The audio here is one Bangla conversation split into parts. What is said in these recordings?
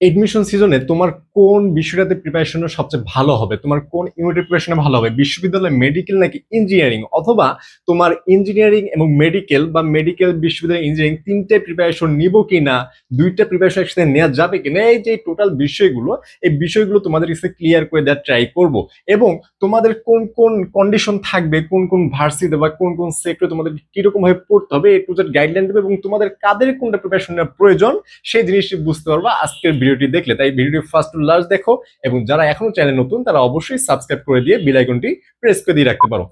এডমিশন সিজনে তোমার কোন বিষয়টাতে প্রিপারেশন সবচেয়ে ভালো হবে? তোমার কোন ইউনিটের প্রিপারেশনে ভালো হবে? বিশ্ববিদ্যালয় মেডিকেল নাকি ইঞ্জিনিয়ারিং অথবা তোমার ইঞ্জিনিয়ারিং এবং মেডিকেল বা মেডিকেল বিশ্ববিদ্যালয় ইঞ্জিনিয়ারিং তিনটে প্রিপারেশন নিব কি না দুইটা প্রিপারেশন একসাথে নেওয়া যাবে কিনা? এই যে টোটাল বিষয়গুলো, এই বিষয়গুলো তোমাদের কাছে ক্লিয়ার করে দেওয়ার ট্রাই করব। এবং তোমাদের কোন কোন কন্ডিশন থাকবে? কোন কোন ভার্সিতে বা কোন কোন সেক্টরে তোমাদের কীরকম ভাবে পড়তে হবে? এ টু জেড গাইডলাইন দেবে এবং তোমাদের কাদের কোনটা প্রিপারেশন প্রয়োজন? সেই জিনিসটি বুঝতে পারবা আজকের ভিডিওটি দেখলে তাই ভিডিওটি ফার্স্ট টু লাস্ট দেখো এবং যারা এখনও চ্যানেল নতুন, তারা অবশ্যই সাবস্ক্রাইব করে দিয়ে বেল আইকনটি প্রেস করে দিয়ে রাখতে পারো।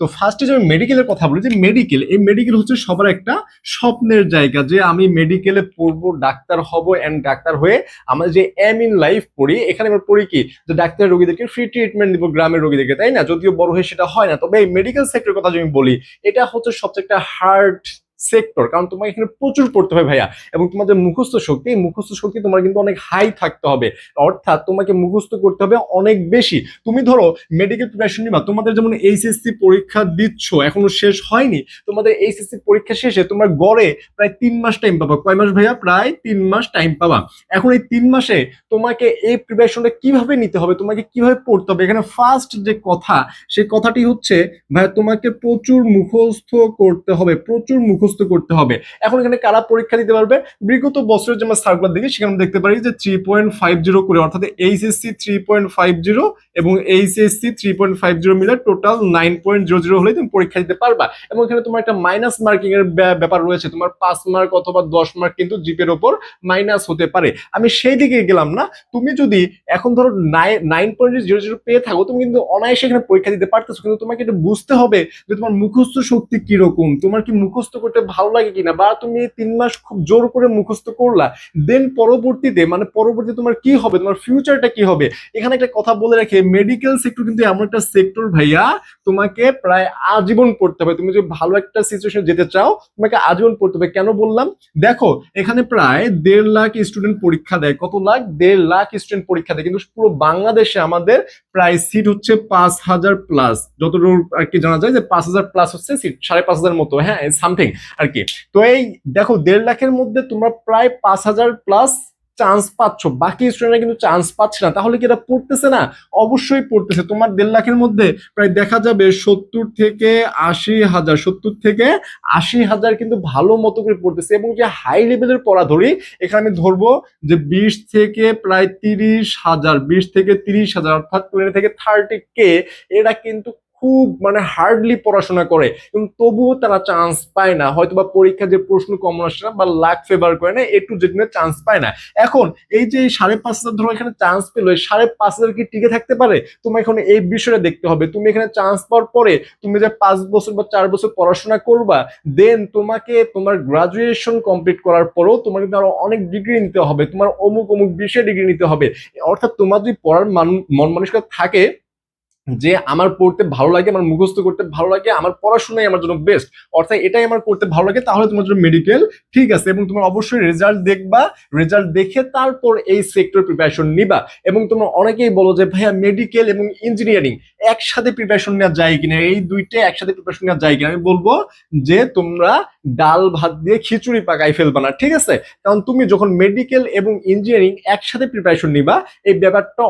তো ফার্স্টে যে মেডিকেলের কথা বলি, যে মেডিকেল এই মেডিকেল হচ্ছে সবার একটা স্বপ্নের জায়গা, যে আমি মেডিকেলে পড়ব, ডাক্তার হব এন্ড ডাক্তার হয়ে আমরা যে এম ইন লাইফ পড়ি, এখানে আমরা পড়ি কি? যে ডাক্তার রোগীদেরকে ফ্রি ট্রিটমেন্ট দিব, গ্রামের রোগীদেরকে, তাই না? যদিও বড় হয়ে সেটা হয় না, তবে এই মেডিকেল সেক্টরের কথা যদি বলি, এটা হচ্ছে সবচেয়ে একটা হার্ড সেক্টর কারণ তোমাকে এখানে প্রচুর পড়তে হবে ভাইয়া। এবং তোমাদের মুখস্থ শক্তি, এই মুখস্থ শক্তি তোমার কিন্তু অনেক হাই থাকতে হবে। অর্থাৎ তোমাকে মুখস্থ করতে হবে অনেক বেশি। তুমি ধরো মেডিকেল প্রিপারেশন নিবা, তোমাদের যেমন এইচএসসি পরীক্ষা দিচ্ছ, এখনও শেষ হয়নি, তোমাদের এইচএসসি পরীক্ষা শেষে তোমরা গড়ে প্রায় তিন মাস টাইম পাবা। কয় মাস ভাইয়া? প্রায় তিন মাস টাইম পাবা। এখন এই তিন মাসে তোমাকে এই প্রিপারেশনটা কীভাবে নিতে হবে, তোমাকে কীভাবে পড়তে হবে, এখানে ফার্স্ট যে কথা, সেই কথাটি হচ্ছে, ভাইয়া তোমাকে প্রচুর মুখস্থ করতে হবে, প্রচুর মুখস্থ করতে হবে। এখন এখানে কারা পরীক্ষা দিতে পারবে? বিগত বছরের যে আমরা সার্কুলার দেখি, সেখানে দেখতে পারি যে থ্রি পয়েন্ট ফাইভ জিরো করে, অর্থাৎ HSC three point five zero এবং HSC three point five zero মিলে total nine point zero zero হলে তুমি পরীক্ষা দিতে পারবা। এবং এখানে তোমার একটা মাইনাস মার্কিং এর ব্যাপার রয়েছে। তোমার পাঁচ মার্ক অথবা দশ মার্ক কিন্তু জিপের ওপর মাইনাস হতে পারে। আমি সেই দিকে গেলাম না। তুমি যদি এখন ধরো নাইন পয়েন্ট জিরো জিরো পেয়ে থাকো, তুমি কিন্তু অনায়াসে এখানে পরীক্ষা দিতে পারতেছো। কিন্তু তোমাকে এটা বুঝতে হবে যে তোমার মুখস্থ শক্তি কীরকম? তোমার কি মুখস্থ করতে ভালো লাগে কিনা বা তুমি তিন মাস খুব জোর করে মুখস্থ করলা দেন পরবর্তীতে মানে পরবর্তী তোমার কি হবে? তোমার ফিউচারটা কি হবে? এখানে একটা কথা বলে রাখে মেডিকেল সেক্টর কিন্তু এমন একটা সেক্টর ভাইয়া, তোমাকে প্রায় আজীবন পড়তে হবে। তুমি যদি ভালো একটা সিচুয়েশন যেতে চাও, তোমাকে আজীবন পড়তে হবে। কেন বললাম? দেখো, এখানে প্রায় দেড় লাখ স্টুডেন্ট পরীক্ষা দেয়। কত লাখ? দেড় লাখ স্টুডেন্ট পরীক্ষা দেয়। কিন্তু পুরো বাংলাদেশে আমাদের প্রায় সিট হচ্ছে পাঁচ হাজার প্লাস যতটুকু আর কি জানা যায় যে পাঁচ হাজার প্লাস হচ্ছে সিট সাড়ে পাঁচ হাজার মতো হ্যাঁ সামথিং আর কি? তো এই দেখো, দেড় লাখের মধ্যে তোমরা প্রায় পাঁচ হাজার প্লাস চান্স পাচ্ছ। বাকি স্টুডেন্টরা কিন্তু চান্স পাচ্ছে না। তাহলে কি এটা পড়তেছে না? অবশ্যই পড়তেছে। তোমার দেড় লাখের মধ্যে প্রায় দেখা যাবে সত্তর থেকে আশি হাজার, সত্তর থেকে আশি হাজার কিন্তু ভালো মতো করে পড়তেছে এবং যে হাই লেভেলের পড়া, ধরি, এখানে আমি ধরবো যে বিশ থেকে প্রায় তিরিশ হাজার, বিশ থেকে তিরিশ হাজার, অর্থাৎ টোয়েন্টি থেকে থার্টি কে এরা কিন্তু খুব মানে হার্ডলি পড়াশোনা করে এবং তবুও তারা চান্স পায় না। হয়তো বা পরীক্ষা যে প্রশ্ন কমন আসে না বা লাখ ফেভার করে না এ টু জেড চান্স পায় না। এখন এই যে সাড়ে পাঁচ হাজার ধরো এখানে চান্স পেল সাড়ে পাঁচ হাজার কি টিকে থাকতে পারে? তোমার এখন এই বিষয়টা দেখতে হবে। তুমি এখানে চান্স পাওয়ার পরে তুমি যে পাঁচ বছর বা চার বছর পড়াশোনা করবা দেন তোমাকে তোমার গ্রাজুয়েশন কমপ্লিট করার পরেও তোমার কিন্তু আরও অনেক ডিগ্রি নিতে হবে। তোমার অমুক অমুক বিষয়ে ডিগ্রি নিতে হবে। অর্থাৎ তোমার যদি পড়ার মান, মন, মানসিকতা থাকে যে আমার পড়তে ভালো লাগে, আমার মুখস্থ করতে ভালো লাগে, আমার পড়াশোনাই আমার জন্য বেস্ট অর্থাৎ এটাই আমার করতে ভালো লাগে, তাহলে তোমার জন্য মেডিকেল ঠিক আছে এবং তোমার অবশ্যই রেজাল্ট দেখবা রেজাল্ট দেখে তারপর এই সেক্টর প্রিপারেশন নিবা। এবং তোমরা অনেকেই বলো যে, ভাইয়া মেডিকেল এবং ইঞ্জিনিয়ারিং একসাথে প্রিপারেশন নেওয়া যায় কিনা? এই দুইটা একসাথে প্রিপারেশন নেওয়া যায় কিনা? আমি বলব যে, তোমরা ডাল ভাত দিয়ে খিচুড়ি পাকাই ফেলবা না, ঠিক আছে? কারণ তুমি যখন মেডিকেল এবং ইঞ্জিনিয়ারিং একসাথে প্রিপারেশন নিবা, এই ব্যাপারটা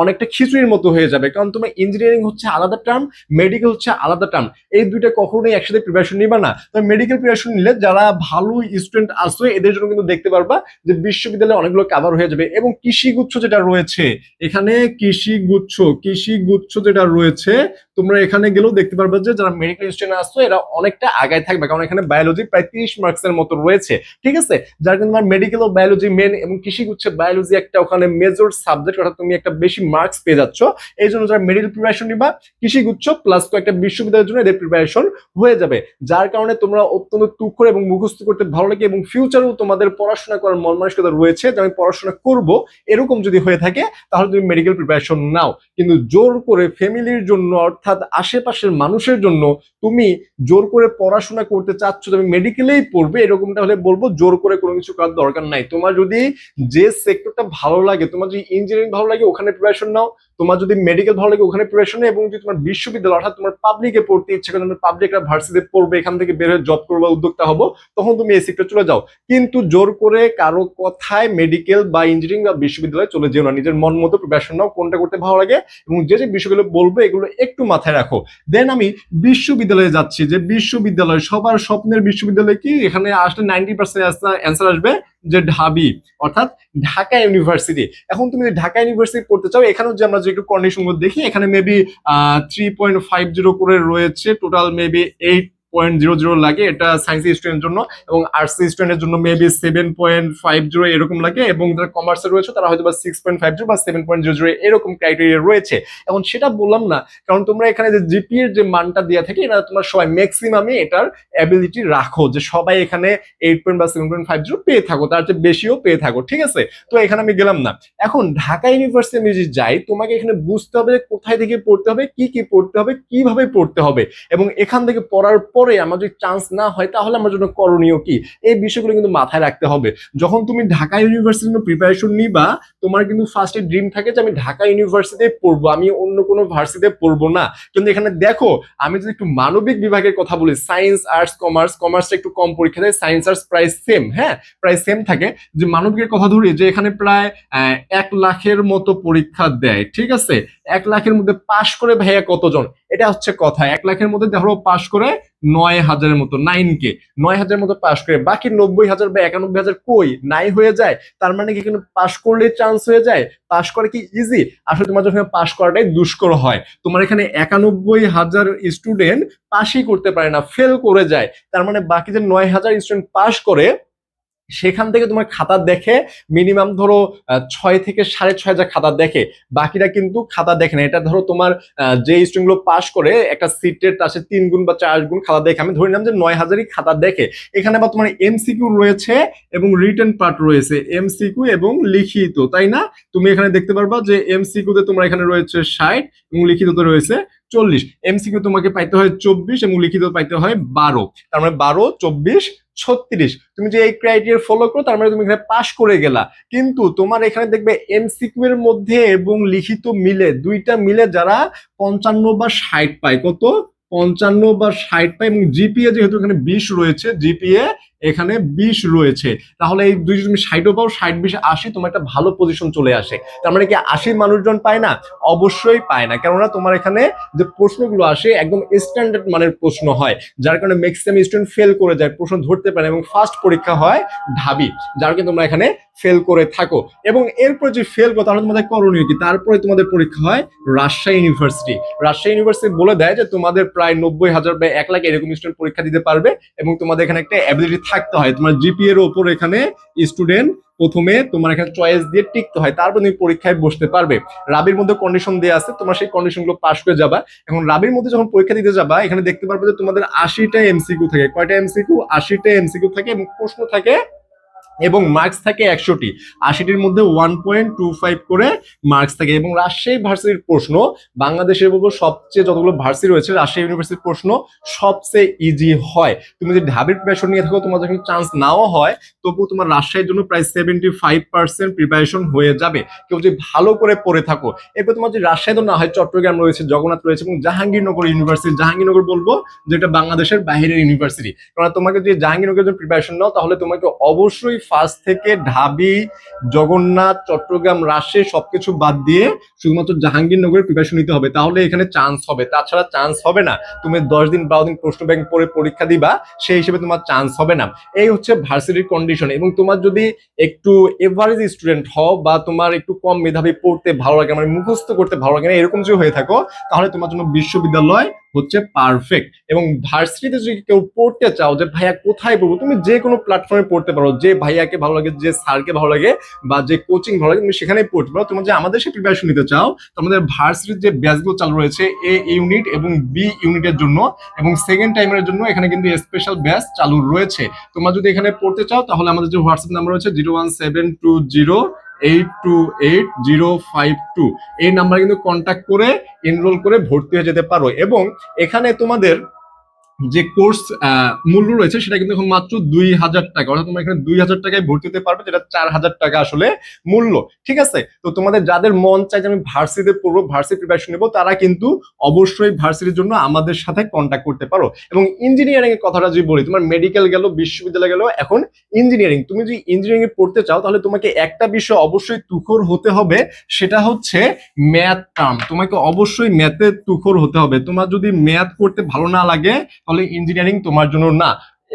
অনেকটা খিচুড়ির মতো হয়ে যাবে। কারণ তোমার ইঞ্জিনিয়ারিং হচ্ছে আলাদা টার্ম মেডিকেল হচ্ছে আলাদা টার্ম এই দুইটা কখনোই একসাথে প্রিপারেশন নিবা না। তবে মেডিকেল প্রিপারেশন নিলে যারা ভালো স্টুডেন্ট আসবে এদের জন্য কিন্তু দেখতে পারবা যে বিশ্ববিদ্যালয়ে অনেকগুলো কাভার হয়ে যাবে এবং কৃষি গুচ্ছ যেটা রয়েছে, এখানে কৃষি গুচ্ছ কৃষি গুচ্ছ যেটা রয়েছে, তোমরা এখানে গেলেও দেখতে পারবে যে যারা মেডিকেল স্টুডেন্ট আসছো এরা অনেকটা আগায় থাকবে। কারণ এখানে বায়োলজি প্রায় তিরিশ মার্কস এর মতো রয়েছে। ঠিক আছে? যার কিন্তু তোমার মেডিকেল ও বায়োলজি মেন এবং কৃষি গুচ্ছে বায়োলজি একটা ওখানে মেজর সাবজেক্ট অর্থাৎ তুমি একটা বেশি মার্কস পেয়ে যাচ্ছ। এই জন্য যারা মেডিকেল প্রিপারেশন নিবা। কৃষি গুচ্ছ প্লাস কয়েকটা বিশ্ববিদ্যালয়ের জন্য এদের প্রিপারেশন হয়ে যাবে। যার কারণে তোমরা অত্যন্ত তুখর এবং মুখস্থ করতে ভালো লাগে এবং ফিউচারেও তোমাদের পড়াশোনা করার মন মানসিকতা রয়েছে, যে আমি পড়াশোনা করব, এরকম যদি হয়ে থাকে, তাহলে তুমি মেডিকেল প্রিপারেশন নাও। কিন্তু জোর করে ফ্যামিলির জন্য, অর্থাৎ আশেপাশের মানুষের জন্য, তুমি জোর করে পড়াশোনা করতে চাচ্ছ তুমি মেডিকেলেই পড়বে, এরকমটা হলে বলব জোর করে কোনো কিছু করার দরকার নাই। তোমার যদি যে সেক্টরটা ভালো লাগে, তোমার যদি ইঞ্জিনিয়ারিং ভালো লাগে, ওখানে প্রিপারেশন নাও। তোমার যদি মেডিকেল ভালো লাগে ওখানে প্রিপারেশনে এবং যদি তোমার বিশ্ববিদ্যালয় অর্থাৎ তোমার পাবলিকে পড়তে ইচ্ছে করে তুমি পাবলিক একটা ভার্সিটিতে পড়বে, এখান থেকে বের হয়ে জব করবে উদ্যোক্তা হব, তখন তুমি এই সেক্টরে চলে যাও। কিন্তু জোর করে কারও কথায় মেডিকেল বা ইঞ্জিনিয়ারিং বা বিশ্ববিদ্যালয়ে চলে যেও না। নিজের মন মতো প্রিপারেশন নাও, কোনটা করতে ভালো লাগে, এবং যে যে বিষয়গুলো বলব, এগুলো একটু মাথায় রাখো। দেন আমি বিশ্ববিদ্যালয়ে যাচ্ছি, যে বিশ্ববিদ্যালয়, সবার স্বপ্নের বিশ্ববিদ্যালয় কি? এখানে আসলে নাইনটি পার্সেন্ট অ্যান্সার আসবে যে ঢাবি, অর্থাৎ ঢাকা ইউনিভার্সিটি এখন তুমি ঢাকা ইউনিভার্সিটি পড়তে চাও, এখানেও যে আমরা একটু কন্ডিশন দেখি এখানে maybe three point five zero করে রয়েছে total maybe eight point zero zero লাগে, এটা সায়েন্স স্টুডেন্টের জন্য, এবং আর্টস স্টুডেন্টের জন্য maybe seven point five zero এরকম লাগে, এবং যারা কমার্সে রয়েছে, তারা হয়তো বা সিক্স পয়েন্ট ফাইভ জিরো বা সেভেন পয়েন্ট জিরো জিরো এরকম ক্রাইটেরিয়া রয়েছে। এখন সেটা বললাম না, কারণ তোমরা এখানে যে জিপি এর যে মানটা দেওয়া থাকে, এটা তোমরা সবাই ম্যাক্সিমামে এটার অ্যাবিলিটি রাখো, যে সবাই এখানে এইট পয়েন্ট বা সেভেন পয়েন্ট ফাইভ জিরো পেয়ে থাকো, তার চেয়ে বেশিও পেয়ে থাকো, ঠিক আছে? তো এখানে আমি গেলাম না। এখন ঢাকা ইউনিভার্সিটি আমি যদি যাই, তোমাকে এখানে বুঝতে হবে কোথায় থেকে পড়তে হবে, কি কি পড়তে হবে, কীভাবে পড়তে হবে, এবং এখান থেকে পড়ার পরে আমার যদি চান্স না হয়, তাহলে আমার জন্য করণীয় কি? এই বিষয়গুলো কিন্তু মাথায় রাখতে হবে। যখন তুমি ঢাকা ইউনিভার্সিটির জন্য প্রিপারেশন নিবা, তোমার কিন্তু ফার্স্টে ড্রিম থাকে যে আমি ঢাকা ইউনিভার্সিটিতে পড়ব। আমি অন্য কোনো ভার্সিটিতে পড়ব না। কিন্তু এখানে দেখো, আমি যদি একটু মানবিক বিভাগের কথা বলি সায়েন্স আর্টস কমার্স কমার্সটা একটু কম পরীক্ষা দেয় সায়েন্স আর্টস প্রায় সেম হ্যাঁ? প্রায় সেম থাকে। যে মানবিকের কথা ধরি, যে এখানে প্রায় এক লাখের মতো পরীক্ষা দেয়, ঠিক আছে? এক লাখের মধ্যে পাশ করে ভাইয়া কতজন? এটা হচ্ছে কথা। এক লাখের মধ্যে ধরো পাশ করে নয় হাজারের মতো নাইন কে নয় হাজারের মতো পাশ করে, বাকি নব্বই হাজার বা একানব্বই হাজার কই? নাই হয়ে যায়। তার মানে কি কিন্তু পাশ করলে চান্স হয়ে যায়? পাশ করা কি ইজি আসলে তোমার যখন পাশ করাটাই দুষ্কর হয়। তোমার এখানে একানব্বই হাজার স্টুডেন্ট পাশই করতে পারে না ফেল করে যায়। তার মানে বাকি যে নয় হাজার স্টুডেন্ট পাশ করে সেখান থেকে তোমার খাতা দেখে মিনিমাম ধরো ছয় থেকে সাড়ে ছয় হাজার খাতা দেখে। বাকিরা কিন্তু খাতা দেখে না। এটা ধরো তোমার যে স্টুডেন্ট পাস করে, একটা সিটের তার সাথে তিন গুণ বা চার গুণ খাতা দেখে। আমি ধরে নিলাম যে নয় হাজারই খাতা দেখে। এখানে আবার তোমার এমসিকিউ রয়েছে এবং রিটেন পার্ট রয়েছে। এমসিকিউ এবং লিখিত, তাই না? তুমি এখানে দেখতে পারবা যে এমসিকিউ তে তোমার এখানে রয়েছে ষাট এবং লিখিততে রয়েছে চল্লিশ। এমসিকিউ তোমাকে পাইতে হয় চব্বিশ এবং লিখিত পাইতে হয় বারো। তার মানে বারো, চব্বিশ, ছত্রিশ। তুমি যে এই ক্রাইটেরিয়া ফলো করো, তার মানে তুমি এখানে পাশ করে গেলা। কিন্তু তোমার এখানে দেখবে এমসিকিউ এর মধ্যে এবং লিখিত মিলে, দুইটা মিলে যারা পঞ্চান্ন বা ষাট পায়। কত? পঞ্চান্ন বা ষাট পায় এবং জিপিএ যেহেতু এখানে বিশ রয়েছে জিপিএ এখানে বিশ রয়েছে। তাহলে এই দুই তুমি ষাটও পাও, ষাট বিশ আশি, তোমার একটা ভালো পজিশন চলে আসে। তার মানে কি আশি মানুষজন পায় না? অবশ্যই পায় না। কেননা তোমার এখানে যে প্রশ্নগুলো আসে, একদম স্ট্যান্ডার্ড মানের প্রশ্ন হয়। যার কারণে ম্যাক্সিমাম স্টুডেন্ট ফেল করে যায়, প্রশ্ন ধরতে পারে এবং ফার্স্ট পরীক্ষা হয় ঢাবি, যার কারণে তোমরা এখানে ফেল করে থাকো। এবং এরপর যে ফেল করো, তাহলে তোমাদের করণীয় কি? তারপরে তোমাদের পরীক্ষা হয় রাজশাহী ইউনিভার্সিটি রাজশাহী ইউনিভার্সিটি বলে দেয় যে তোমাদের প্রায় নব্বই হাজার বা এক লাখ এরকম স্টুডেন্ট পরীক্ষা দিতে পারবে এবং তোমাদের এখানে একটা অ্যাবিলিটি থাকতে হয়। তোমার জিপি এর ওপর এখানে স্টুডেন্ট প্রথমে তোমার এখানে চয়েস দিয়ে টিকতে হয়। তারপর তুমি পরীক্ষায় বসতে পারবে। রাবির মধ্যে কন্ডিশন দেওয়া আছে, তোমার সেই কন্ডিশনগুলো পাস করে যাবা। এখন রাবির মধ্যে যখন পরীক্ষা দিতে যাবা, এখানে দেখতে পারবে যে তোমাদের আশিটা এমসিকিউ থাকে। কয়টা এমসিকিউ আশিটা এমসিকিউ থাকে এবং প্রশ্ন থাকে এবং মার্কস থাকে একশোটি। আশিটির মধ্যে ওয়ান পয়েন্ট টু ফাইভ করে মার্কস থাকে। এবং রাজশাহী ভার্সিটির প্রশ্ন, বাংলাদেশের বলব সবচেয়ে যতগুলো ভার্সিটি রয়েছে, রাজশাহী ইউনিভার্সিটির প্রশ্ন সবচেয়ে ইজি হয়। তুমি যদি ঢাবির প্রিপারেশন নিয়ে থাকো তোমার যখন চান্স নাও হয়। তবু তোমার রাজশাহীর জন্য প্রায় সেভেন্টি ফাইভ পার্সেন্ট প্রিপারেশন হয়ে যাবে। কেউ যদি ভালো করে পড়ে থাকো, এরপর তোমার যদি রাজশাহী তো না হয়, চট্টগ্রাম রয়েছে, জগন্নাথ রয়েছে এবং জাহাঙ্গীরনগর ইউনিভার্সিটি। জাহাঙ্গীরনগর বলব যেটা বাংলাদেশের বাইরের ইউনিভার্সিটি। কারণ তোমাকে যদি জাহাঙ্গীরনগরের জন্য প্রিপারেশন নাও, তাহলে তোমাকে অবশ্যই ফার্স্ট থেকে ঢাবি, জগন্নাথ, চট্টগ্রাম, রাজশাহী সবকিছু বাদ দিয়ে শুধুমাত্র জাহাঙ্গীরনগরের প্রিপারেশন নিতে হবে। তাহলে এখানে চান্স হবে। তাছাড়া চান্স হবে না। তুমি দশ দিন, বারো দিন প্রশ্ন ব্যাংক পরে পরীক্ষা দিবা, সেই হিসেবে তোমার চান্স হবে না। এই হচ্ছে ভার্সিটির কন্ডিশন এবং তোমার যদি একটু এভারেজ স্টুডেন্ট হও বা তোমার একটু কম মেধাবী পড়তে ভালো লাগে মানে মুখস্থ করতে ভালো লাগে না, এরকম যদি হয়ে থাকো, তাহলে তোমার জন্য বিশ্ববিদ্যালয় হচ্ছে পারফেক্ট এবং ভার্সিটিতে যদি কেউ পড়তে চাও যে, ভাইয়া, কোথায় পড়ব? তুমি যে কোনো প্ল্যাটফর্মে পড়তে পারো। যে ভাইয়াকে ভালো লাগে, যে স্যারকে ভালো লাগে, বা যে কোচিং ভালো লাগে, তুমি সেখানেই পড়তে পারো। তোমার যে আমাদের সে প্রিপারেশন নিতে চাও তোমাদের ভার্সিটির যে ব্যাচগুলো চালু রয়েছে এ ইউনিট এবং বি ইউনিটের জন্য, এবং সেকেন্ড টাইমের জন্য এখানে কিন্তু স্পেশাল ব্যাচ চালু রয়েছে। তোমরা যদি এখানে পড়তে চাও, তাহলে আমাদের যে হোয়াটসঅ্যাপ নাম্বার রয়েছে zero one seven two zero eight two eight zero five two এই নাম্বারে কিন্তু কন্ট্যাক্ট করে এনরোল করে ভর্তি হয়ে যেতে পারো। এবং এখানে তোমাদের যে কোর্স মূল্য রয়েছে সেটা কিন্তু এখন মাত্র দুই হাজার টাকা। অর্থাৎ তোমরা এখানে দুই হাজার টাকায় ভর্তি হতে পারবে, যেটা চার হাজার টাকা আসলে মূল্য। ঠিক আছে? তো তোমাদের যাদের মন চায় যে আমি ভার্সিতে পড়ব ভার্সি প্রিপারেশন নেব, তারা কিন্তু অবশ্যই ভার্সিটির জন্য আমাদের সাথে কন্ট্যাক্ট করতে পারো। এবং ইঞ্জিনিয়ারিং এর কথাটা যদি বলি, তোমার মেডিকেল গেল, বিশ্ববিদ্যালয় গেল, এখন ইঞ্জিনিয়ারিং তুমি যদি ইঞ্জিনিয়ারিং পড়তে চাও, তাহলে তোমাকে একটা বিষয় অবশ্যই তুখর হতে হবে, সেটা হচ্ছে ম্যাথ টার্ম তোমাকে অবশ্যই ম্যাথে তুখর হতে হবে। তোমার যদি ম্যাথ করতে ভালো না লাগে তাহলে ইঞ্জিনিয়ারিং তোমার জন্য না।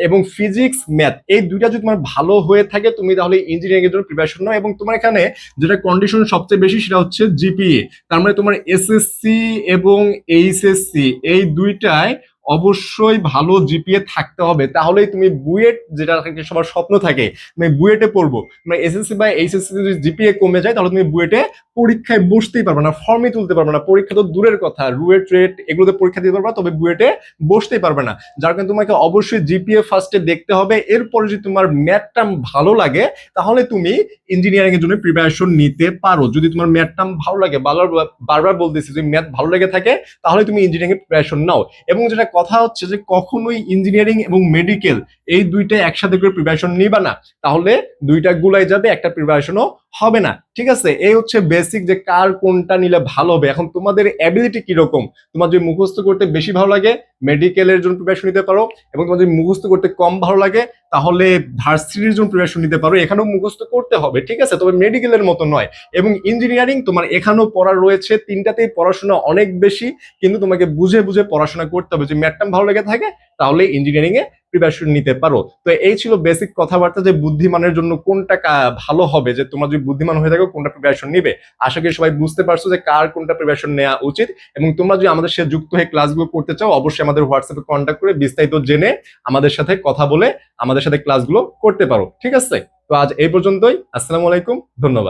এবং ফিজিক্স ম্যাথ এই দুইটা যদি তোমার ভালো হয়ে থাকে, তুমি তাহলে ইঞ্জিনিয়ারিং এর জন্য প্রিপারেশন নাও। এবং তোমার এখানে যেটা কন্ডিশন সবচেয়ে বেশি সেটা হচ্ছে জিপিএ তার মানে তোমার এসএসসি এবং এইচএসসি এই দুইটায় অবশ্যই ভালো জিপিএ থাকতে হবে। তাহলেই তুমি বুয়েট, যেটা সবার স্বপ্ন থাকে, তুমি বুয়েটে পড়ব। মানে এসএসসি বা এইচএসসি যদি জিপিএ কমে যায়, তাহলে তুমি বুয়েটে পরীক্ষায় বসতেই পারবে না ফর্মই তুলতে পারবে না। পরীক্ষা তো দূরের কথা রুয়েট রেট এগুলোতে পরীক্ষা দিতে পারবে না, তবে বুয়েটে বসতেই পারবে না। যার কারণে তোমাকে অবশ্যই জিপিএ ফার্স্টে দেখতে হবে। এরপরে যদি তোমার ম্যাথটা ভালো লাগে তাহলে তুমি ইঞ্জিনিয়ারিং এর জন্য প্রিপারেশন নিতে পারো। যদি তোমার ম্যাথটা ভালো লাগে বারবার বারবার বলতেছি যদি ম্যাথ ভালো লেগে থাকে তাহলে তুমি ইঞ্জিনিয়ারিং এর প্রিপারেশন নাও। এবং যেটা কথা হচ্ছে যে কখনোই ইঞ্জিনিয়ারিং এবং মেডিকেল এই দুইটা একসাথে করে প্রিপারেশন নিবা না। তাহলে দুইটা গুলাই যাবে একটা প্রিপারেশনও হবে না, ঠিক আছে? এই হচ্ছে বেসিক যে কার কোনটা নিলে ভালো হবে। এখন তোমাদের অ্যাবিলিটি কীরকম? তোমার যদি মুখস্থ করতে বেশি ভালো লাগে মেডিকেলের জন্য প্রিপারেশন নিতে পারো এবং তোমার যদি মুখস্থ করতে কম ভালো লাগে, তাহলে ভার্সিটির জন্য প্রিপারেশন নিতে পারো। এখানেও মুখস্থ করতে হবে, ঠিক আছে? তবে মেডিকেলের মতো নয়। এবং ইঞ্জিনিয়ারিং তোমার এখানেও পড়া রয়েছে, তিনটাতেই পড়াশোনা অনেক বেশি, কিন্তু তোমাকে বুঝে বুঝে পড়াশোনা করতে হবে। যে ম্যাটটাম ভালো লেগে থাকে, তাহলে ইঞ্জিনিয়ারিং এ প্রিপারেশন নিতে পারো। তো এই ছিল বেসিক কথাবার্তা যে বুদ্ধিমানের জন্য কোনটা ভালো হবে, যে তোমরা যদি বুদ্ধিমান হয়ে থাকো কোনটা প্রিপারেশন নিবে। আশা করি সবাই বুঝতে পারছ যে কার কোনটা প্রিপারেশন নেওয়া উচিত এবং তোমরা যদি আমাদের সাথে যুক্ত হয়ে ক্লাসগুলো করতে চাও, অবশ্যই আমাদের হোয়াটসঅ্যাপে কন্ট্যাক্ট করে বিস্তারিত জেনে আমাদের সাথে কথা বলে আমাদের সাথে ক্লাসগুলো করতে পারো। ঠিক আছে? তো আজ এই পর্যন্তই। আসসালামু আলাইকুম। ধন্যবাদ।